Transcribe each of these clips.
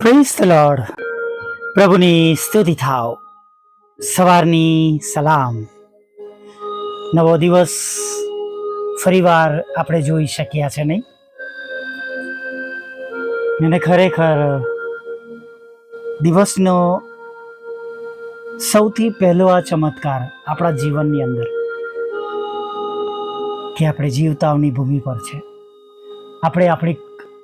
Praise the lord પ્રભુની સ્તુતિ થાવ સવારની સલામ. નવો દિવસ ફરીવાર આપણે જોઈ શક્યા છે નહીં? અને ખરેખર દિવસનો સૌથી પહેલો આ ચમત્કાર આપણા જીવનની અંદર કે આપણે જીવતાઓની ભૂમિ પર છે. આપણે આપણી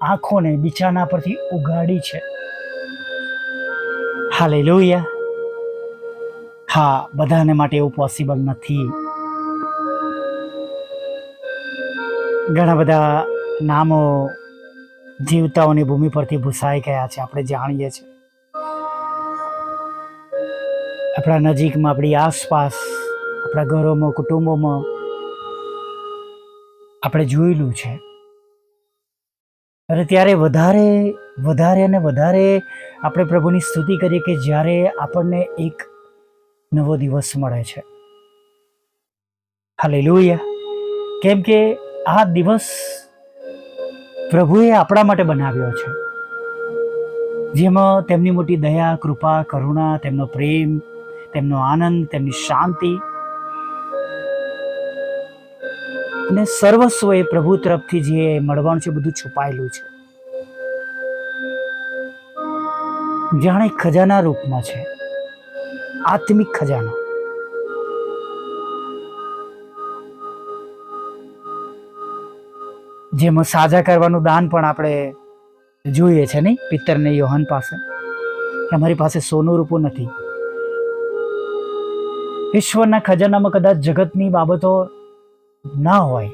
આંખોને બિચાના પરથી ઉગાડી છે. હાલેલુયા. હા, બધાને માટે એવું પોસિબલ નથી. ઘણા બધા નામો જીવતાઓની ભૂમિ પરથી ભૂસાઈ ગયા છે, આપણે જાણીએ છીએ. આપણા નજીકમાં, આપણી આસપાસ, આપણા ઘરોમાં, કુટુંબોમાં આપણે જોયેલું છે. અને ત્યારે વધારે વધારે અને વધારે આપણે પ્રભુની સ્તુતિ કરીએ કે જ્યારે આપણને એક નવો દિવસ મળે છે. હાલેલુયા કેમ કે આ દિવસ પ્રભુએ આપણા માટે બનાવ્યો છે. જેમાં તેમની મોટી દયા, કૃપા, કરુણા, તેમનો પ્રેમ, તેમનો આનંદ, તેમની શાંતિ અને સર્વસ્વ એ પ્રભુ તરફથી જે મળવાનું છે, બધું છુપાયેલું છે. જાણે ખજાના રૂપમાં છે. આત્મિક ખજાનો. જેમાં સાજા કરવાનું દાન પણ આપણે જોઈએ છે નહીં પિત્તરને યોહન પાસે. અમારી પાસે સોનું રૂપું નથી. ઈશ્વરના ખજાનામાં કદાચ જગતની બાબતો ના હોય.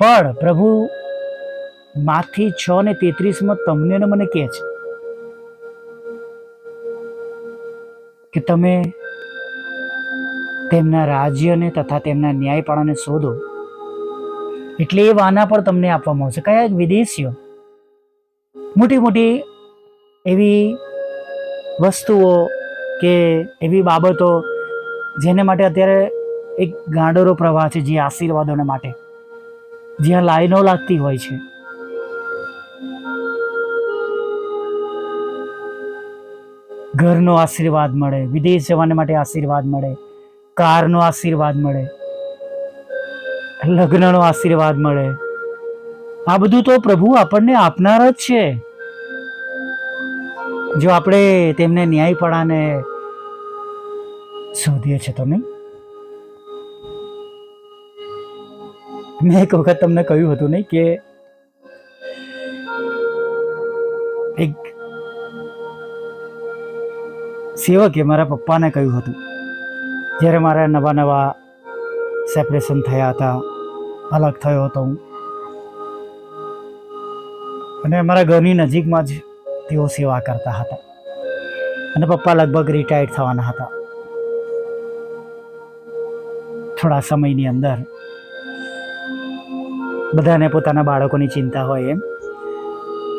પણ પ્રભુ, માથી છ ને તેત્રીસમાં તમને ને મને કહે છે કે તમે તેમના રાજ્યને તથા તેમના ન્યાયપાળાને શોધો. એટલે એ વાના પણ તમને આપવામાં આવશે. કયા વિદેશીઓ મોટી મોટી એવી વસ્તુઓ કે એવી બાબતો જેને માટે અત્યારે એક ગાંડોરો પ્રવાહ છે જે આશીર્વાદોને માટે જ્યાં લાઈનો લાગતી હોય છે. ઘરનો આશીર્વાદ મળે, વિદેશ જવાને માટે આશીર્વાદ મળે, કારનો આશીર્વાદ મળે, લગ્નનો આશીર્વાદ મળે. આ બધું તો પ્રભુ આપણને આપનાર જ છે. જો આપણે તેમને ન્યાયપણાને શોધીએ છીએ તો નહીં? મેં એક વખત તમને કહ્યું હતું નહીં કે એક સેવકે મારા પપ્પાને કહ્યું હતું. જ્યારે મારા નવા નવા સેપરેશન થયા હતા, અલગ થયો હતો હું. અને અમારા ઘરની નજીકમાં જ તેઓ સેવા કરતા હતા. અને પપ્પા લગભગ રિટાયર્ડ થવાના હતા. થોડા સમયની અંદર બધાને પોતાના બાળકોની ચિંતા હોય એમ.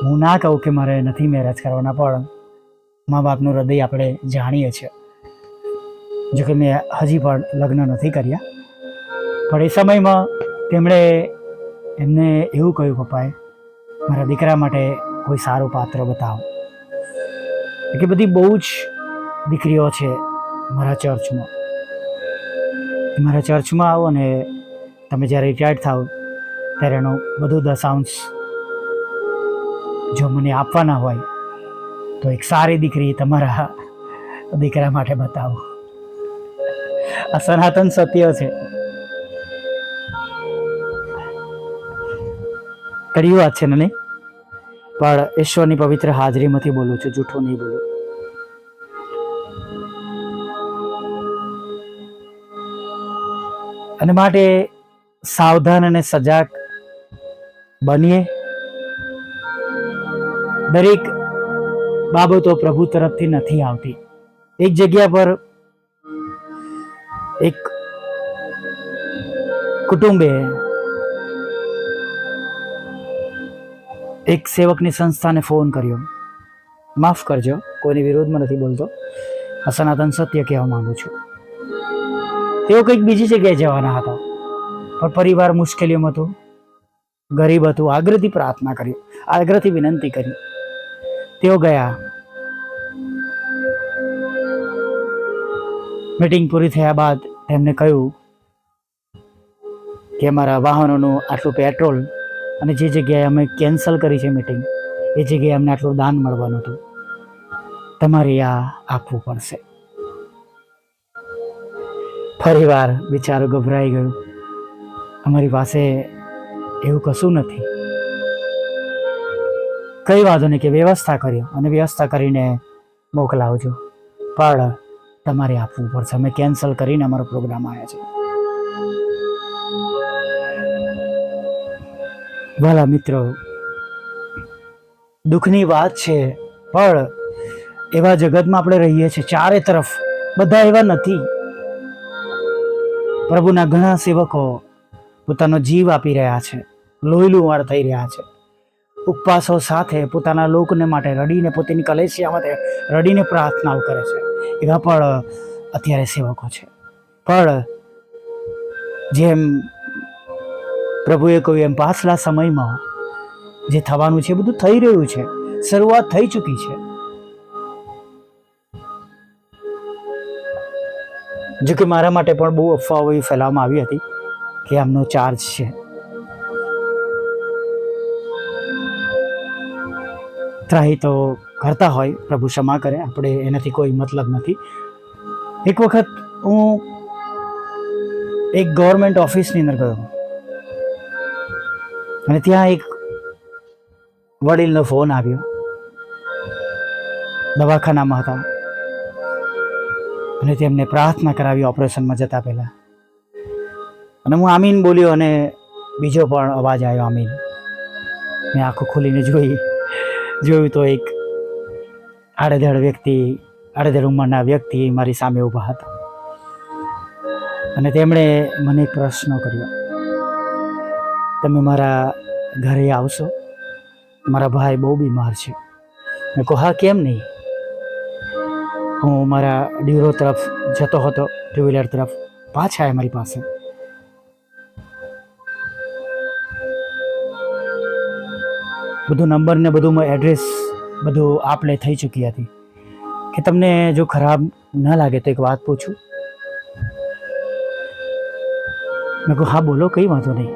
હું ના કહું કે મારે નથી મેરેજ કરવાના, પણ મા બાપનું હૃદય આપણે જાણીએ છીએ. જોકે મેં હજી પણ લગ્ન નથી કર્યા. પણ એ સમયમાં તેમણે એમને એવું કહ્યું, પપ્પાએ, મારા દીકરા માટે કોઈ સારું પાત્ર બતાવો. કે બધી બહુ જ દીકરીઓ છે મારા ચર્ચમાં મારા ચર્ચમાં આવો ને તમે જ્યારે રિટાયર્ડ થાવ ત્યારે એનો બધું દશાંશ જો મને આપવાના હોય, તો એક સારી દીકરી તમારા દીકરા માટે બતાવો. આ સનાતન સત્ય છે. કડી વાત છે ને નહીં? પણ ઈશ્વરની પવિત્ર હાજરીમાંથી બોલું છું, જૂઠું નહીં બોલું. અને માટે સાવધાન અને સજાગ બનીએ. દરેક બાબતો પ્રભુ તરફથી નથી આવતી. એક જગ્યા પર એક કુટુંબે એક સેવકની સંસ્થાને ફોન કર્યો. માફ કરજો, કોઈની વિરોધમાં નથી બોલતો. આ સનાતન સત્ય કહેવા માંગુ છું. તેઓ કંઈક બીજી જગ્યાએ જવાના હતા. પણ પરિવાર મુશ્કેલીઓમાં હતું. ગરીબ હતું. આગ્રહથી પ્રાર્થના કરી. આગ્રહથી વિનંતી કરી. તેઓ ગયા. મીટિંગ પૂરી થયા બાદ તેમને કહ્યું કે અમારા વાહનોનું આટલું પેટ્રોલ અને જે જગ્યાએ અમે કેન્સલ કરી છે મિટિંગ, એ જગ્યાએ અમને આટલું દાન મળવાનું હતું. તમારે આ આપવું પડશે. ફરીવાર બિચારો ગભરાઈ ગયો. અમારી પાસે એવું કશું નથી. કઈ વાંધો નહીં કે વ્યવસ્થા કર્યો અને વ્યવસ્થા કરીને મોકલાવજો. પણ તમારે આપવું પડશે. અમે કેન્સલ કરીને અમારો પ્રોગ્રામ આવ્યા છે ભલા મિત્રો, દુઃખની વાત છે, પણ એવા જગતમાં આપણે રહીએ છીએ. ચારે તરફ બધા એવા નથી. પ્રભુના ઘણા સેવકો પોતાનો જીવ આપી રહ્યા છે. લોહીલુહાણ થઈ રહ્યા છે. ઉપવાસો સાથે પોતાના લોકને માટે રડીને પોતાની કલેશિયા માટે રડીને પ્રાર્થનાઓ કરે છે. એવા પણ અત્યારે સેવકો છે. પણ જેમ પ્રભુએ કહ્યું એમ, પાછલા સમયમાં જે થવાનું છે બધું થઈ રહ્યું છે. શરૂઆત થઈ ચૂકી છે. જો કે મારા માટે પણ બહુ અફવાઓ ફેલાવવામાં આવી હતી કે આમનો ચાર્જ છે. ત્રાહી કરતા હોય, પ્રભુ ક્ષમા કરે, આપણે એનાથી કોઈ મતલબ નથી. એક વખત હું એક ગવર્મેન્ટ ઓફિસની અંદર ગયો. અને ત્યાં એક વડીલનો ફોન આવ્યો. દવાખાનામાં હતા. અને તેમને પ્રાર્થના કરાવી ઓપરેશનમાં જતા પહેલાં. અને હું આમીન બોલ્યો અને બીજો પણ અવાજ આવ્યો આમીન. મેં આંખો ખોલીને જોઈ. જોયું તો એક આડેધડ વ્યક્તિ, આડેધડ ઉંમરના વ્યક્તિ મારી સામે ઊભા હતા. અને તેમણે મને એક પ્રશ્ન કર્યો. તમે મારા ઘરે આવશો? મારા ભાઈ બહુ બીમાર છે. મેં કહો હા, કેમ નહીં? હું મારા ડ્યુરો તરફ જતો હતો, ટુ વ્હીલર તરફ. પાછા મારી પાસે. બધું નંબર ને બધું એડ્રેસ બધું આપલે થઈ ચૂકી હતી. કે તમને જો ખરાબ ન લાગે તો એક વાત પૂછું. મેં કહું, હા, બોલો, કઈ વાંધો નહીં.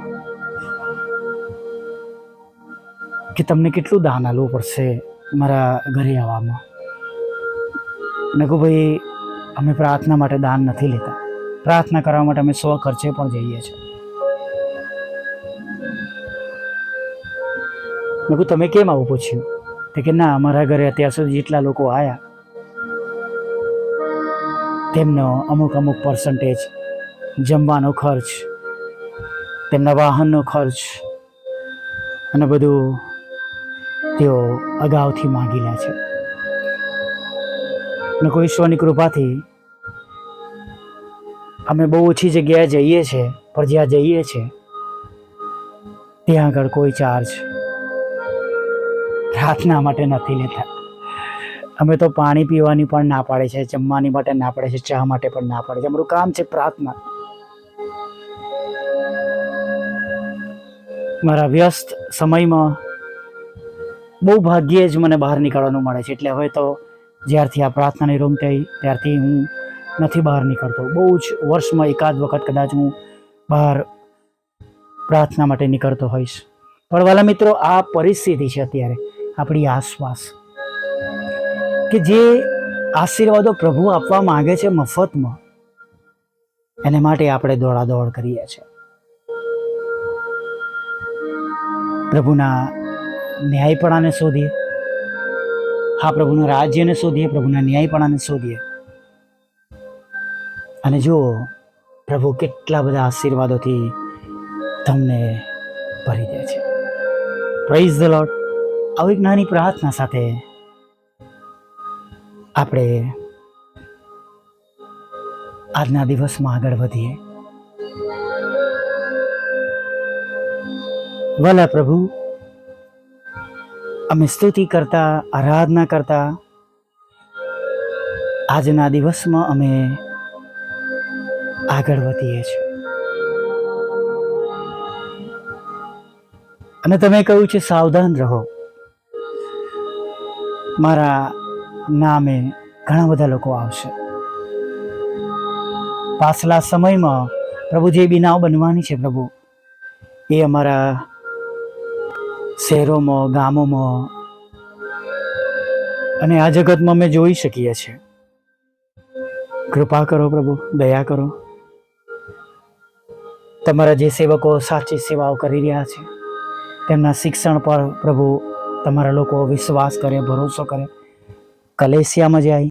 કે તમને કેટલું દાન આલવું પડશે મારા ઘરે આવવામાં? મેં કહું, ભાઈ, અમે પ્રાર્થના માટે દાન નથી લેતા. પ્રાર્થના કરવા માટે અમે સ્વ ખર્ચે પણ જઈએ છીએ. મેં કહું તમે કેમ આવું પૂછ્યું? તે કે, ના, અમારા ઘરે અત્યાર સુધી જેટલા લોકો આવ્યા તેમનો અમુક અમુક પર્સન્ટેજ જમવાનો ખર્ચ, તેમના વાહનનો ખર્ચ અને બધું તેઓ અગાઉથી માંગી લે છે. ને કોઈ ઈશ્વરની કૃપાથી અમે બહુ ઓછી જગ્યાએ જઈએ છીએ પણ જ્યાં જઈએ છીએ, ત્યાં આગળ કોઈ ચાર્જ પ્રાર્થના માટે નથી લેતા. અમે તો પાણી પીવાની પણ ના પાડે છે જમવાની માટે ના પાડે છે ચા માટે પણ ના પાડે છે અમારું કામ છે પ્રાર્થના. મારા વ્યસ્ત સમયમાં બહુ ભાગ્યે જ મને બહાર નીકળવાનું મળે છે. એટલે હવે તો જ્યારથી આ પ્રાર્થનાની રૂમ થઈ, ત્યારથી હું નથી બહાર નીકળતો. બહુ જ વર્ષમાં એકાદ વખત કદાચ હું બહાર પ્રાર્થના માટે નીકળતો હોઈશ. પણ વાલા મિત્રો, આ પરિસ્થિતિ છે અત્યારે. આપણી આસપાસ. કે જે આશીર્વાદો પ્રભુ આપવા માંગે છે મફતમાં, એને માટે આપણે દોડાદોડ કરીએ છીએ. પ્રભુના ન્યાયપણાને શોધીએ. હા, પ્રભુના રાજ્યને શોધીએ, પ્રભુના ન્યાયપણાને શોધીએ. અને જુઓ, પ્રભુ કેટલા બધા આશીર્વાદોથી તમને ભરી દે છે. પ્રાઇઝ ધ લોર્ડ આવી એક નાની પ્રાર્થના સાથે આપણે આજના દિવસમાં આગળ વધીએ. વાલા પ્રભુ, અમે સ્તુતિ કરતા, આરાધના કરતા, આજના દિવસમાં અમે આગળ વધીએ છીએ. અને તમે કહ્યું છે, સાવધાન રહો. મારા નામે ઘણા બધા લોકો આવશે. પાછલા સમયમાં પ્રભુ જે બનાવ બનવાની છે પ્રભુ, એ અમારા શહેરોમાં, ગામોમાં અને આ જગતમાં અમે જોઈ શકીએ છીએ. કૃપા કરો પ્રભુ, દયા કરો. તમારા જે સેવકો સાચી સેવાઓ કરી રહ્યા છે, તેમના શિક્ષણ પર પ્રભુ તમારા લોકો વિશ્વાસ કરે, ભરોસો કરે. કલેશિયામાં જાય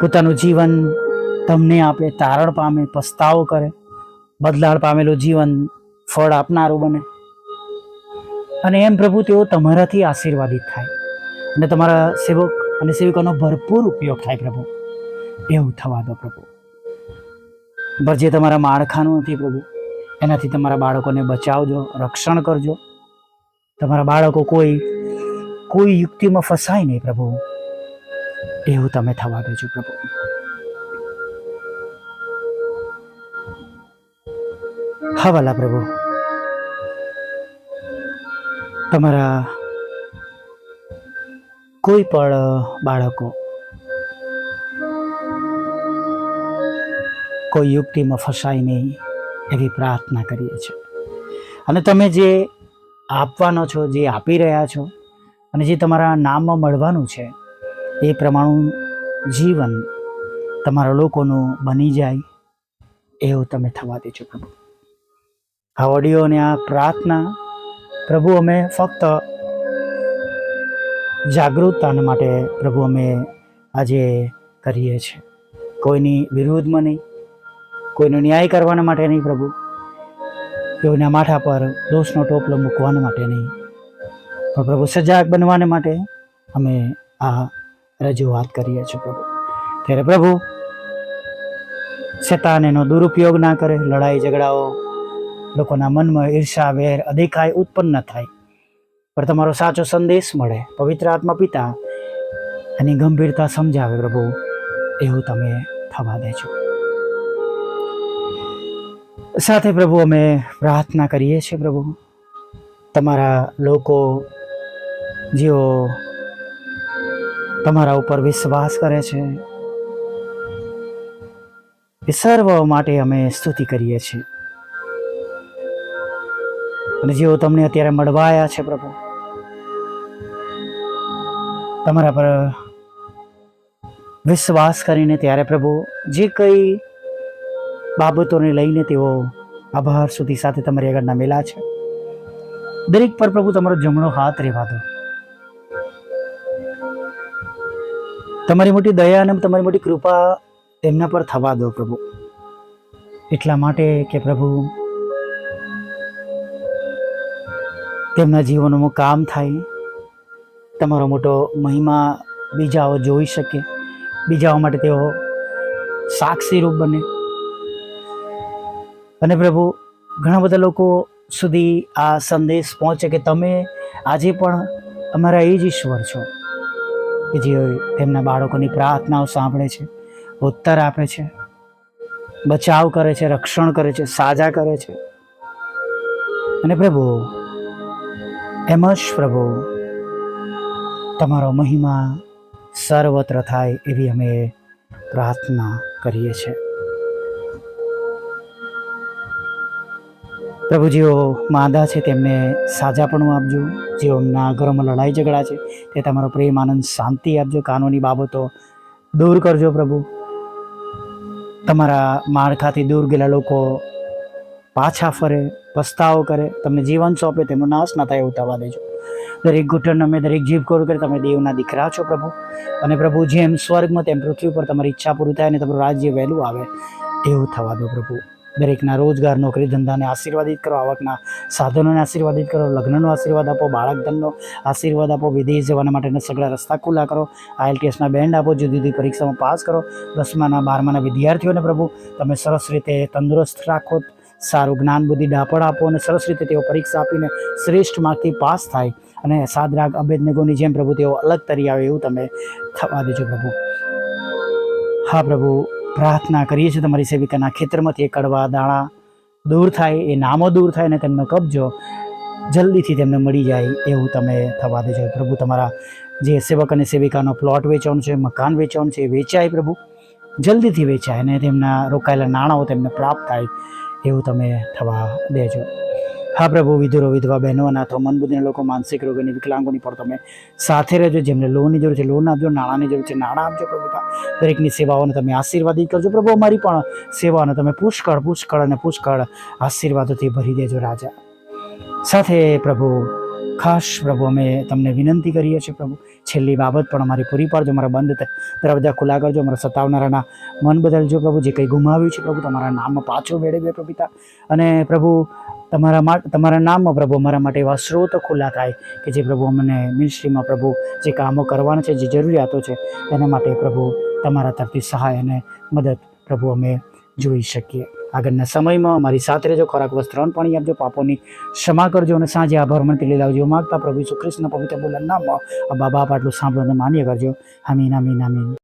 પોતાનું જીવન તમને આપે, તારણ પામે, પસ્તાવો કરે. બદલાડ પામેલું જીવન ફળ આપનારું બને. અને એમ પ્રભુ તેઓ તમારાથી આશીર્વાદિત થાય. અને તમારા સેવક અને સેવિકાનો ભરપૂર ઉપયોગ થાય પ્રભુ. એવું થવા દો પ્રભુ. પર જે તમારા માળખાનું નથી પ્રભુ, એનાથી તમારા બાળકોને બચાવજો, રક્ષણ કરજો. તમારા બાળકો કોઈ કોઈ યુક્તિમાં ફસાય નહીં પ્રભુ. એવું તમે થવા દેજો પ્રભુ. હા વાલા પ્રભુ. તમારા કોઈ પણ બાળકો કોઈ યુક્તિમાં ફસાય નહીં એવી પ્રાર્થના કરીએ છીએ. અને તમે જે આપવાનો છો, જે આપી રહ્યા છો અને જે તમારા નામમાં મળવાનું છે, એ પ્રમાણું જીવન તમારા લોકોનું બની જાય, એવું તમે થવા દેજો પ્રભુ. આ ઓડિયો અને આ પ્રાર્થના પ્રભુ અમે ફક્ત જાગૃતતાના માટે પ્રભુ અમે આજે કરીએ છીએ. કોઈની વિરુદ્ધમાં નહીં, કોઈનો ન્યાય કરવાના માટે નહીં પ્રભુ. કોઈના માથા પર દોષનો ટોપલો મૂકવાના માટે નહીં. પણ પ્રભુ સજાગ બનવાને માટે અમે આ રજૂઆત કરીએ છીએ પ્રભુ. ત્યારે પ્રભુ, શેતાન એનો દુરુપયોગ ના કરે, લડાઈ ઝઘડાઓ, લોકોના મનમાં ઈર્ષા, વેર અધિકાય ઉત્પન્ન ન થાય. પણ તમારો સાચો સંદેશ મળે. પવિત્ર આત્મા પિતા એની ગંભીરતા સમજાવે પ્રભુ. એવું તમે થવા દેજો. સાથે પ્રભુ અમે પ્રાર્થના કરીએ છીએ પ્રભુ. તમારા લોકો જેઓ તમારા ઉપર વિશ્વાસ કરે છે, એ સર્વ માટે અમે સ્તુતિ કરીએ છીએ. અને જેઓ તમને અત્યારે મળવાયા છે પ્રભુ, તમારા પર વિશ્વાસ કરીને ત્યારે પ્રભુ, જે કંઈ બાબતોને લઈને તેઓ આભાર સુધી સાથે તમારી આગળના નમેલા છે. દરેક પર પ્રભુ તમારો જમણો હાથ રહેવા દો. તમારી મોટી દયા અને તમારી મોટી કૃપા તેમના પર થવા દો પ્રભુ. એટલા માટે કે પ્રભુ, તેમના જીવનમાં કામ થાય, તમારો મોટો મહિમા બીજાઓ જોઈ શકે, બીજાઓ માટે તેઓ સાક્ષી રૂપ બને. અને પ્રભુ, ઘણા બધા લોકો સુધી આ સંદેશ પહોંચે કે તમે આજે પણ અમારા એ જ ઈશ્વર છો કે જે તેમના બાળકોની પ્રાર્થનાઓ સાંભળે છે, ઉત્તર આપે છે, બચાવ કરે છે, રક્ષણ કરે છે, સાજા કરે છે. અને પ્રભુ, એમ જ પ્રભુ, તમારો મહિમા સર્વત્ર થાય એવી અમે પ્રાર્થના કરીએ છીએ. પ્રભુ જેઓ માંદા છે, તેમને સાજાપણું આપજો. જેઓના ઘરોમાં લડાઈ ઝઘડા છે, તે તમારો પ્રેમ, આનંદ, શાંતિ આપજો. કાનૂની બાબતો દૂર કરજો પ્રભુ. તમારા માળખાથી દૂર ગયેલા લોકો પાછા ફરે, પસ્તાવો કરે, તમને જીવન સોંપે, તેમનો નાશ ના થાય એવું થવા દેજો. દરેક ઘૂંટણ અમે દરેક જીભ કોર કરે તમે દેવના દીકરા છો પ્રભુ. અને પ્રભુ, જેમ સ્વર્ગમાં તેમ પૃથ્વી પર તમારી ઈચ્છા પૂરી થાય અને તમારું રાજ્ય વહેલું આવે, એવું થવા દો પ્રભુ. દરેકના રોજગાર, નોકરી, ધંધાને આશીર્વાદિત કરો, આવકના સાધનોને આશીર્વાદિત કરો, લગ્નનો આશીર્વાદ આપો બાળક ધનનો આશીર્વાદ આપો, વિદેશ જવાના માટેના સગળા રસ્તા ખુલ્લા કરો, આઈએલટીએસના બેન્ડ આપો, જુદી જુદી પરીક્ષામાં પાસ કરો, દસમાના, બારમાના વિદ્યાર્થીઓને પ્રભુ, તમે સરસ રીતે તંદુરસ્ત રાખો, સારું જ્ઞાન, બુદ્ધિ, ડાપણ આપો અને સરસ રીતે તેઓ પરીક્ષા આપીને શ્રેષ્ઠ માર્કથી પાસ થાય અને સાદરાગ અભેદનગોની જેમ પ્રભુ તેઓ અલગ તરી આવે એવું તમે થવા દેજો પ્રભુ. હા પ્રભુ. પ્રાર્થના કરીએ છીએ તમારી સેવિકાના ખેતરમાંથી એ કડવા દાણા દૂર થાય, એ નામો દૂર થાય અને તેમનો કબજો જલ્દીથી તેમને મળી જાય એવું તમે થવા દેજો. પ્રભુ, તમારા જે સેવક અને સેવિકાનો પ્લોટ વેચવાનો છે, મકાન વેચવાનું છે, એ વેચાય પ્રભુ. જલ્દીથી વેચાય અને તેમના રોકાયેલા નાણાંઓ તેમને પ્રાપ્ત થાય એવું તમે થવા દેજો. હા પ્રભુ, વિધુરો, વિધવા, બહેનો, અનાથો, મનબુદ્ધિના લોકો, માનસિક રોગોની વિકલાંગોની પણ તમે સાથે રહેજો. જેમને લોનની જરૂર છે, લોન આપજો, નાણાંની જરૂર છે, નાણાં આપજો પ્રભુ દરેકની સેવાઓને તમે આશીર્વાદિત કરજો. પ્રભુ, અમારી પણ સેવાઓને તમે પુષ્કળ પુષ્કળ અને પુષ્કળ આશીર્વાદોથી ભરી દેજો રાજા. સાથે પ્રભુ ખાસ પ્રભુ, અમે તમને વિનંતી કરીએ છીએ પ્રભુ, છેલ્લી બાબત પણ અમારી પૂરી પાડજો, અમારા બંધ દરવાજા ખુલ્લા કરજો, અમારા સતાવનારાના મન બદલજો પ્રભુ, જે કંઈ ગુમાવ્યું છે પ્રભુ, તમારા નામમાં પાછો મેળવીએ પ્રભુ પિતા. અને પ્રભુ, તમારા માટે તમારા નામમાં પ્રભુ, અમારા માટે એવા સ્ત્રોત ખુલ્લા થાય કે જે પ્રભુ અમને મિનિસ્ટ્રીમાં પ્રભુ, જે કામો કરવાના છે, જે જરૂરિયાતો છે, એના માટે પ્રભુ તમારા તરફથી સહાય અને મદદ પ્રભુ અમે જોઈ શકીએ. આગળના સમયમાં અમારી સાથે રહેજો. ખોરાક વસ્ત્ર અન્ન પાણી આપજો. પાપોની ક્ષમા કરજો અને સાંજે આભાર ભરમણ લઈ લાવજો. માગતા પ્રભુ ઈસુ ખ્રિસ્તના પવિત્ર બોલના નામમાં બાબા આપ આટલું સાંભળો અને માન્ય કરજો. આમીન આમીન આમીન.